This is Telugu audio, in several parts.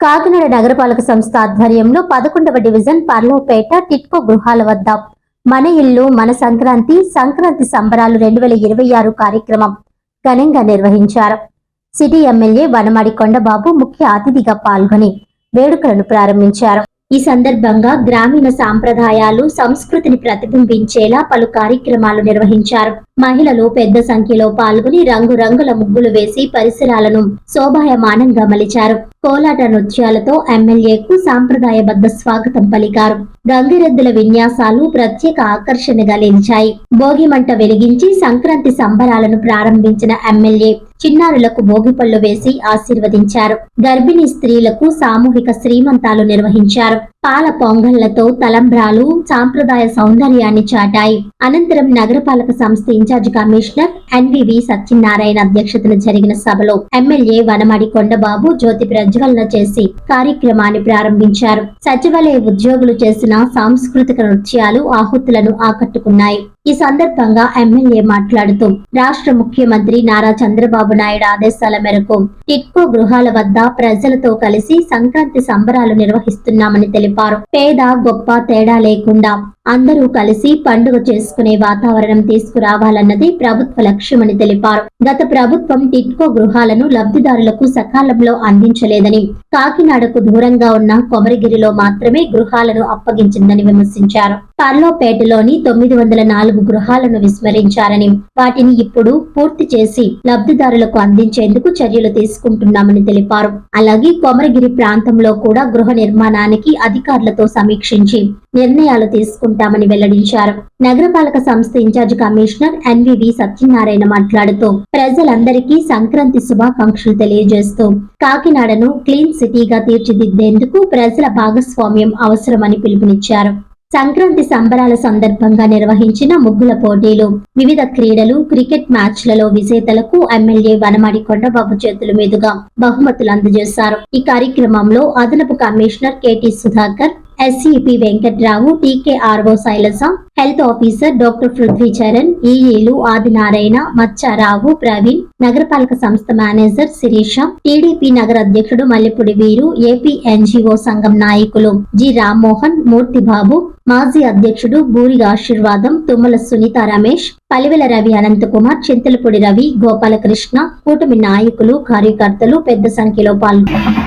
కాకినాడ నగరపాలక సంస్థ ఆధ్వర్యంలో పదకొండవ డివిజన్ పర్లోపేట టిట్కో గృహాల వద్ద మన ఇల్లు మన సంక్రాంతి సంక్రాంతి సంబరాలు రెండు వేల ఇరవై ఆరు కార్యక్రమం ఘనంగా నిర్వహించారు. సిటీ ఎమ్మెల్యే వనమాడి కొండబాబు ముఖ్య అతిథిగా పాల్గొని వేడుకలను ప్రారంభించారు. ఈ సందర్భంగా గ్రామీణ సాంప్రదాయాలు సంస్కృతిని ప్రతిబింబించేలా పలు కార్యక్రమాలు నిర్వహించారు. మహిళలు పెద్ద సంఖ్యలో పాల్గొని రంగురంగుల ముగ్గులు వేసి పరిసరాలను శోభాయమానంగా మలిచారు. కోలాట నృత్యాలతో ఎమ్మెల్యేకు సాంప్రదాయబద్ధ స్వాగతం పలికారు. గంగిరెద్దుల విన్యాసాలు ప్రత్యేక ఆకర్షణగా నిలిచాయి. భోగిమంట వెలిగించి సంక్రాంతి సంబరాలను ప్రారంభించిన ఎమ్మెల్యే చిన్నారులకు భోగిపళ్ళు వేసి ఆశీర్వదించారు. గర్భిణీ స్త్రీలకు సామూహిక శ్రీమంతాలు నిర్వహించారు. పాల పొంగళ్ళతో తలంబ్రాలు సాంప్రదాయ సౌందర్యాన్ని చాటాయి. అనంతరం నగరపాలక సంస్థ ఇన్ఛార్జ్ కమిషనర్ ఎన్వివి సత్యనారాయణ అధ్యక్షతన జరిగిన సభలో ఎమ్మెల్యే వనమాడి కొండబాబు జ్యోతి ప్రజ్వలన చేసి కార్యక్రమాన్ని ప్రారంభించారు. సచివాలయ ఉద్యోగులు చేసిన సాంస్కృతిక నృత్యాలు ఆహుతులను ఆకట్టుకున్నాయి. ఈ సందర్భంగా ఎమ్మెల్యే మాట్లాడుతూ రాష్ట్ర ముఖ్యమంత్రి నారా చంద్రబాబు నాయుడు ఆదేశాల మేరకు టిట్కో గృహాల వద్ద ప్రజలతో కలిసి సంక్రాంతి సంబరాలు నిర్వహిస్తున్నామని తెలిపారు. పేద గొప్ప తేడా లేకుండా అందరూ కలిసి పండుగ చేసుకునే వాతావరణం తీసుకురావాలన్నది ప్రభుత్వ లక్ష్యమని తెలిపారు. గత ప్రభుత్వం టిట్కో గృహాలను లబ్ధిదారులకు సకాలంలో అందించలేదని కాకినాడకు దూరంగా ఉన్న కొమరగిరిలో మాత్రమే గృహాలను అప్పగించిందని విమర్శించారు. పర్లోపేటలోని తొమ్మిది వందల నాలుగు గృహాలను విస్మరించారని వాటిని ఇప్పుడు పూర్తి చేసి లబ్ధిదారులకు అందించేందుకు చర్యలు తీసుకుంటున్నామని తెలిపారు. అలాగే కొమరగిరి ప్రాంతంలో కూడా గృహ నిర్మాణానికి అధికారులతో సమీక్షించి నిర్ణయాలు తీసుకుంటామని వెల్లడించారు. నగరపాలక సంస్థ ఇన్ఛార్జ్ కమిషనర్ ఎన్వివి సత్యనారాయణ మాట్లాడుతూ ప్రజలందరికీ సంక్రాంతి శుభాకాంక్షలు తెలియజేస్తూ కాకినాడను క్లీన్ సిటీగా తీర్చిదిద్దేందుకు ప్రజల భాగస్వామ్యం అవసరమని పిలుపునిచ్చారు. సంక్రాంతి సంబరాల సందర్భంగా నిర్వహించిన ముగ్గుల పోటీలు వివిధ క్రీడలు క్రికెట్ మ్యాచ్లలో విజేతలకు ఎమ్మెల్యే వనమాడి కొండబాబు చేతుల మీదుగా బహుమతులు అందజేశారు. ఈ కార్యక్రమంలో అదనపు commissioner KT Sudhakar SEP Venkatrao TKRO Sailaja health officer doctor Prithvi Charan ఈఈలు Adinarayana Maccharao Praveen నగరపాలక సంస్థ మేనేజర్ శిరీష టీడీపీ నగర అధ్యక్షుడు మల్లెపూడి వీరు ఏపీ ఎన్జీఓ సంఘం నాయకులు జి రామ్మోహన్ మూర్తిబాబు మాజీ అధ్యక్షుడు బూరి ఆశీర్వాదం తుమ్మల సునీత రమేష్ పలివెల రవి అనంతకుమార్ చింతలపూడి రవి గోపాలకృష్ణ కూటమి నాయకులు కార్యకర్తలు పెద్ద సంఖ్యలో పాల్గొన్నారు.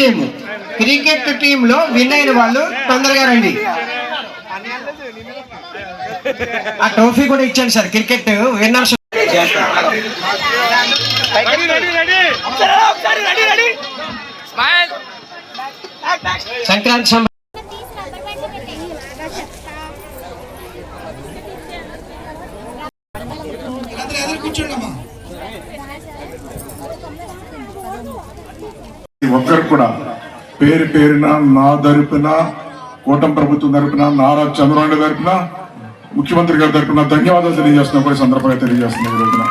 టీము. క్రికెట్ టీమ్లో విన్ అయిన వాళ్ళు తొందరగా రండి. ఆ ట్రోఫీ కూడా ఇచ్చాను సార్ క్రికెట్ విన్నర్స్ సంక్రాంతి కూడా పేరు పేరున నా తరపున కూటమి ప్రభుత్వం తరపున నారా చంద్రబాబు తరపున ముఖ్యమంత్రి గారి తరపున ధన్యవాదాలు తెలియజేస్తున్నా కూడా సందర్భంగా తెలియజేస్తున్నా రోజున.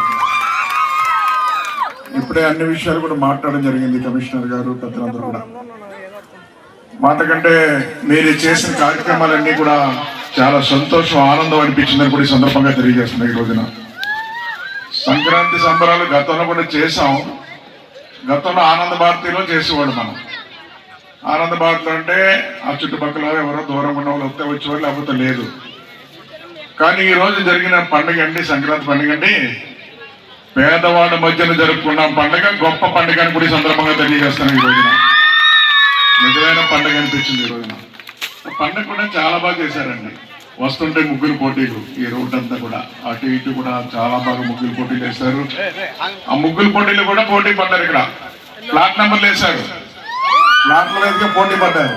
ఇప్పుడే అన్ని విషయాలు కూడా మాట్లాడడం జరిగింది కమిషనర్ గారు పెద్దలందరూ కూడా. మాట కంటే మీరు చేసిన కార్యక్రమాలన్నీ కూడా చాలా సంతోషం ఆనందం అనిపించిందని కూడా ఈ సందర్భంగా తెలియజేస్తున్నా ఈ రోజున. సంక్రాంతి సంబరాలు గతంలో కూడా చేశాం. గతంలో ఆనంద భారతిలో చేసేవాడు మనం. ఆనంద భారతి అంటే ఆ చుట్టుపక్కల ఎవరో దూరం ఉన్న వాళ్ళు వస్తే వచ్చేవాళ్ళు లేకపోతే లేదు. కానీ ఈ రోజు జరిగిన పండుగ అండి సంక్రాంతి పండుగ అండి. పేదవాడి మధ్యన జరుపుకున్న పండుగ గొప్ప పండుగ అని కూడా సందర్భంగా తెలియజేస్తాను ఈ రోజున. నిజమైన పండుగ అనిపించింది ఈ రోజున. పండుగ కూడా చాలా బాగా చేశారండి. వస్తుంటే ముగ్గురు పోటీలు ఈ రోడ్ అంతా కూడా. అటు ఇటు కూడా చాలా బాగా ముగ్గురు పోటీలు వేశారు. ఆ ముగ్గురు పోటీలు కూడా పోటీ పడ్డారు ఇక్కడ. ఫ్లాట్ నెంబర్లు వేశారు. ఫ్లాట్ల మీదుగా పోటీ పడ్డారు.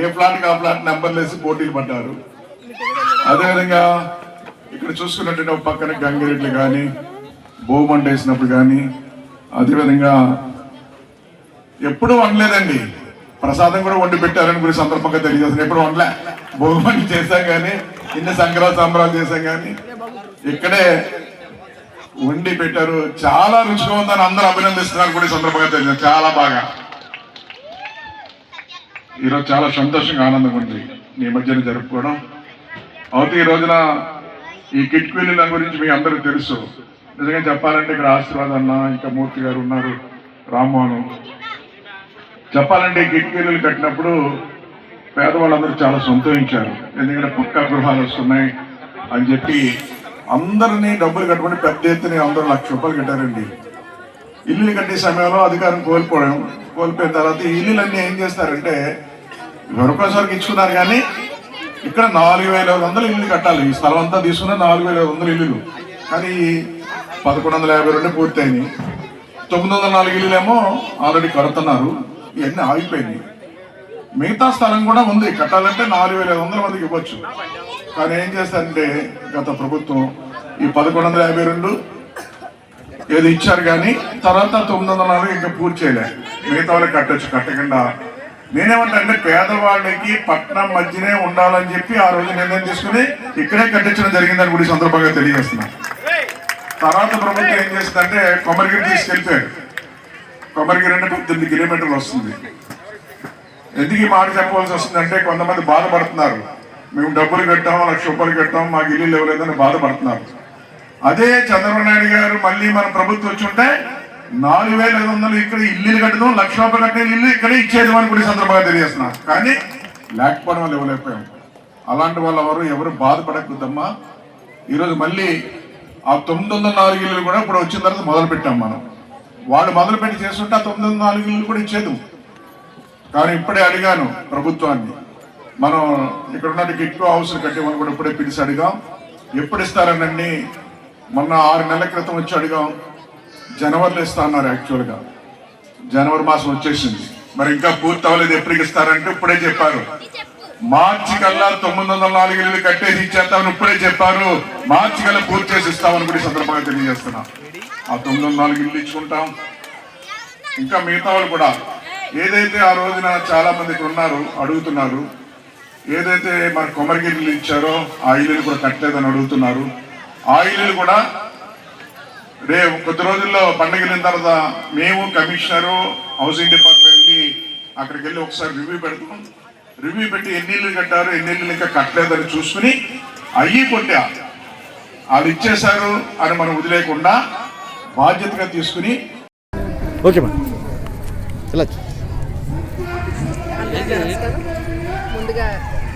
ఏ ఫ్లాట్కి ఆ ఫ్లాట్ నెంబర్లు వేసి పోటీలు పడ్డారు. అదేవిధంగా ఇక్కడ చూసుకున్నట్టు పక్కన గంగిరెడ్లు కానీ బోమంట వేసినప్పుడు కానీ అదేవిధంగా ఎప్పుడు వండలేదండి. ప్రసాదం కూడా వండి పెట్టారని గురించి సందర్భంగా తెలియజేస్తాను. ఎప్పుడు వండలే. భోగిమండి చేశాం కానీ ఇన్ని సంక్రాంతి సంబరాలు చేశాం కానీ ఇక్కడే వండి పెట్టారు. చాలా రుచిగా ఉందని అందరూ అభినందిస్తున్నారు కూడా సందర్భంగా తెలియదు చాలా బాగా. ఈరోజు చాలా సంతోషంగా ఆనందంగా ఉంది మీ మధ్యన జరుపుకోవడం. అవుతూ ఈ రోజున ఈ కిట్కీల గురించి మీ అందరికీ తెలుసు. నిజంగా చెప్పాలంటే ఇక్కడ ఆశీర్వాద్ అన్న ఇంకా మూర్తి గారు ఉన్నారు రామ్మోహన్. చెప్పాలంటే ఈ కట్టినప్పుడు పేదవాళ్ళందరూ చాలా సంతోషించారు. ఎందుకంటే పక్కా గృహాలు వస్తున్నాయి అని చెప్పి అందరినీ డబ్బులు కట్టుకుని పెద్ద ఎత్తున అందరూ లక్ష రూపాయలు కట్టారండి. ఇల్లు కట్టే సమయంలో అధికారం కోల్పోవడం కోల్పోయిన తర్వాత ఇల్లులన్నీ ఏం చేస్తారంటే ఎవరికోసారికి ఇచ్చుకున్నారు కానీ ఇక్కడ నాలుగు వేల ఐదు వందలు ఇల్లు కట్టాలి. ఈ స్థలం అంతా తీసుకున్న నాలుగు వేల ఐదు వందల ఇల్లులు. కానీ పదకొండు వందల యాభై రెండు పూర్తయినాయి. తొమ్మిది వందల నాలుగు ఇల్లులేమో ఆల్రెడీ కడుతున్నారు. ఇవన్నీ ఆగిపోయినాయి మిగతా స్థలం కూడా ఉంది. కట్టాలంటే నాలుగు వేల ఐదు వందల మందికి ఇవ్వచ్చు. కానీ ఏం చేస్తారంటే గత ప్రభుత్వం ఈ పదకొండు వందల యాభై రెండు ఏదో ఇచ్చారు కానీ తర్వాత తొమ్మిది వందల నాలుగు ఇంకా పూర్తి చేయలే. మిగతా వాళ్ళకి కట్టొచ్చు కట్టకుండా. నేనేమంటే పేదవాళ్ళకి పట్టణం మధ్యనే ఉండాలని చెప్పి ఆ రోజు నిర్ణయం తీసుకుని ఇక్కడే కట్టించడం జరిగిందని కూడా సందర్భంగా తెలియజేస్తున్నాను తర్వాత ప్రభుత్వం ఏం చేసిందంటే కొమరగిరి తీసుకెళ్ళిపోయారు కొబ్బరికి రెండు పద్దెనిమిది కిలోమీటర్లు వస్తుంది. ఎందుకు ఈ మాట చెప్పవలసి వస్తుందంటే కొంతమంది బాధపడుతున్నారు. మేము డబ్బులు కట్టాం లక్ష రూపాయలు కట్టాం మాకు ఇల్లు లేవలేదని బాధపడుతున్నారు. అదే చంద్రబాబు నాయుడు గారు మళ్ళీ మన ప్రభుత్వం వచ్చి ఉంటే నాలుగు వేల ఐదు వందలు ఇక్కడ ఇల్లు కట్టడం లక్ష రూపాయలు కట్టిన ఇల్లు ఇక్కడే ఇచ్చేది అని కూడా సందర్భంగా తెలియజేస్తున్నారు. కానీ లేకపోవడం వాళ్ళు ఇవ్వలేకపోయాం. అలాంటి వాళ్ళ ఎవరు ఎవరు బాధపడకూడదమ్మా. ఈరోజు మళ్ళీ ఆ తొమ్మిది వందల నాలుగు ఇల్లు కూడా ఇప్పుడు వచ్చిన తర్వాత మొదలు పెట్టాం మనం. వాళ్ళు మొదలు పెట్టి చేస్తుంటే తొమ్మిది వందల నాలుగు ఇల్లు కూడా ఇచ్చేది. కానీ ఇప్పుడే అడిగాను ప్రభుత్వాన్ని. మనం ఇక్కడ ఉన్న గిట్కో హౌస్ కట్టేమని కూడా ఇప్పుడే పిలిచి అడిగాం. ఎప్పుడు ఇస్తారనండి? మొన్న ఆరు నెలల క్రితం వచ్చి అడిగాం. జనవరిలో ఇస్తా అన్నారు యాక్చువల్గా. జనవరి మాసం వచ్చేసింది. మరి ఇంకా పూర్తి అవ్వలేదు ఎప్పటికి ఇస్తారంటే ఇప్పుడే చెప్పారు. మార్చి కల్లా తొమ్మిది వందల నాలుగు ఇల్లు కట్టేసి ఇచ్చేస్తామని ఇప్పుడే చెప్పారు. మార్చి కల్లా పూర్తి చేసి ఇస్తామని కూడా సందర్భంగా తెలియజేస్తున్నాం. ఆ తొమ్మిది వందల నాలుగు ఇల్లు ఇచ్చుకుంటాం ఇంకా మిగతా వాళ్ళు కూడా ఏదైతే ఆ రోజున చాలా మందికి ఉన్నారు అడుగుతున్నారు ఏదైతే మన కొమరగిరిలు ఇచ్చారో ఆ ఇల్లులు కూడా కట్టలేదని అడుగుతున్నారు. ఆ ఇల్లులు కూడా రేపు కొద్ది రోజుల్లో పండగలిన వెళ్ళిన తర్వాత మేము కమిషనరు హౌసింగ్ డిపార్ట్మెంట్ వెళ్ళి అక్కడికి వెళ్ళి ఒకసారి రివ్యూ పెడతాం. రివ్యూ పెట్టి ఎన్ని ఇల్లు కట్టారు ఎన్ని ఇల్లు ఇంకా కట్టలేదని చూసుకుని అయ్యి కొట్టా. అది ఇచ్చేశారు అని మనం వదిలేకుండా బాధ్యతగా తీసుకుని ఓకే ముందుగా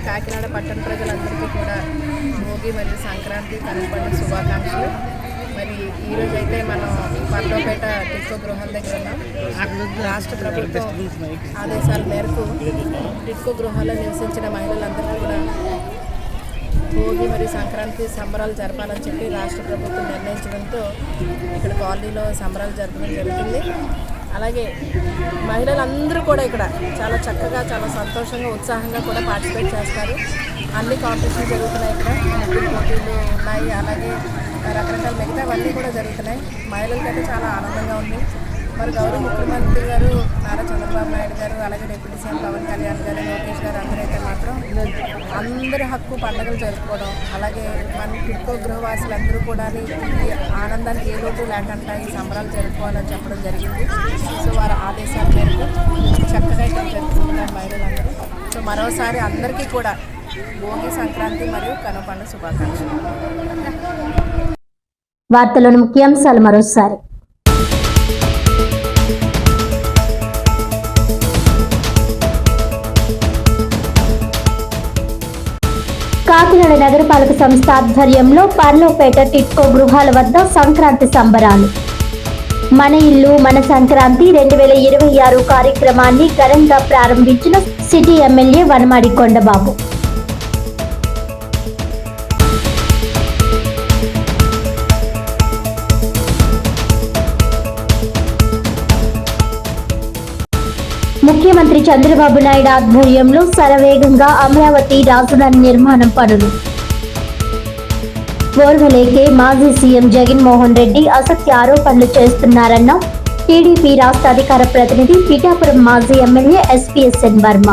కాకినాడ పట్టణ ప్రజలందరికీ కూడా భోగి మరియు సంక్రాంతి కనుపండుగ శుభాకాంక్షలు. మరి ఈరోజు అయితే మనం పర్లోపేట టిక్కో గృహం దగ్గర ఉన్నాం. రాష్ట్ర ప్రభుత్వం ఆదేశాల మేరకు టిక్కో గృహాల్లో నివసించిన మహిళలందరికీ కూడా భోగి మరియు సంక్రాంతి సంబరాలు జరపాలని చెప్పి రాష్ట్ర ప్రభుత్వం నిర్ణయించడంతో ఇక్కడ కాలనీలో సంబరాలు జరపడం జరుగుతుంది. అలాగే మహిళలందరూ కూడా ఇక్కడ చాలా చక్కగా చాలా సంతోషంగా ఉత్సాహంగా కూడా పార్టిసిపేట్ చేస్తారు. అన్ని కాంపిటీషన్ జరుగుతున్నాయి ఇక్కడ. ముగ్గురు పోటీలు ఉన్నాయి. అలాగే రకరకాల మిగతావన్నీ కూడా జరుగుతున్నాయి. మహిళలకైతే చాలా ఆనందంగా ఉంది. మరి గౌరవ ముఖ్యమంత్రి గారు నారా చంద్రబాబు నాయుడు గారు అలాగే డిప్యూటీ సీఎం పవన్ కళ్యాణ్ గారు లోకేష్ గారు అందరైతే మాత్రం అందరి హక్కు పండుగలు జరుపుకోవడం అలాగే మన ఇంకో గృహవాసులందరూ కూడా ఈ ఆనందానికి ఏ లోటు లేకుండా ఈ సంబరాలు జరుపుకోవాలని చెప్పడం జరిగింది. సో వారి ఆదేశాల మేరకు చక్కగా ఇక్కడ జరుపుకుంటున్నారు మహిళలందరూ. సో మరోసారి అందరికీ కూడా భోగి సంక్రాంతి మరియు కనుపండ శుభాకాంక్షలు. వార్తలోని ముఖ్యాంశాలు మరోసారి. కాకినాడ నగరపాలక సంస్థ ఆధ్వర్యంలో పర్లోపేట టిట్కో గృహాల వద్ద సంక్రాంతి సంబరాలు. మన ఇల్లు మన సంక్రాంతి రెండు వేల ఇరవై ఆరు కార్యక్రమాన్ని ఘనంగా ప్రారంభించిన సిటీ ఎమ్మెల్యే వనమాడి కొండబాబు. ముఖ్యమంత్రి చంద్రబాబు నాయుడు ఆధ్వర్యంలో శరవేగంగా అమరావతి రాజధాని నిర్మాణం పనులు. ఓర్వలేకే మాజీ సీఎం జగన్మోహన్ రెడ్డి అసత్య ఆరోపణలు చేస్తున్నారన్న టీడీపీ రాష్ట్ర అధికార ప్రతినిధి పిఠాపురం మాజీ ఎమ్మెల్యే ఎస్పీఎస్ఎన్ వర్మ.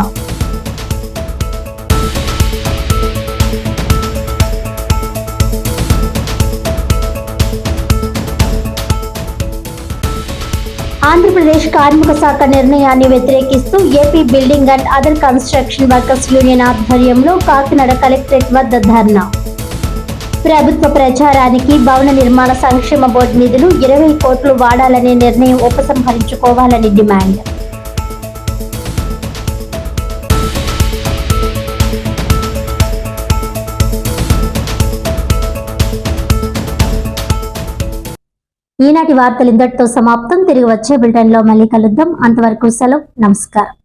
ఆంధ్రప్రదేశ్ కార్మిక శాఖ నిర్ణయాన్ని వ్యతిరేకిస్తూ AP building and other construction workers union ఆధ్వర్యంలో కాకినాడ కలెక్టరేట్ వద్ద ధర్నా. ప్రభుత్వ ప్రచారానికి భవన నిర్మాణ సంక్షేమ బోర్డు నిధులు ఇరవై కోట్లు వాడాలనే నిర్ణయం ఉపసంహరించుకోవాలని డిమాండ్. ఈనాటి వార్తలు ఇంతటితో సమాప్తం. తిరిగి వచ్చే బులెటిన్లో మళ్ళీ కలుద్దాం. అంతవరకు సెలవు. నమస్కారం.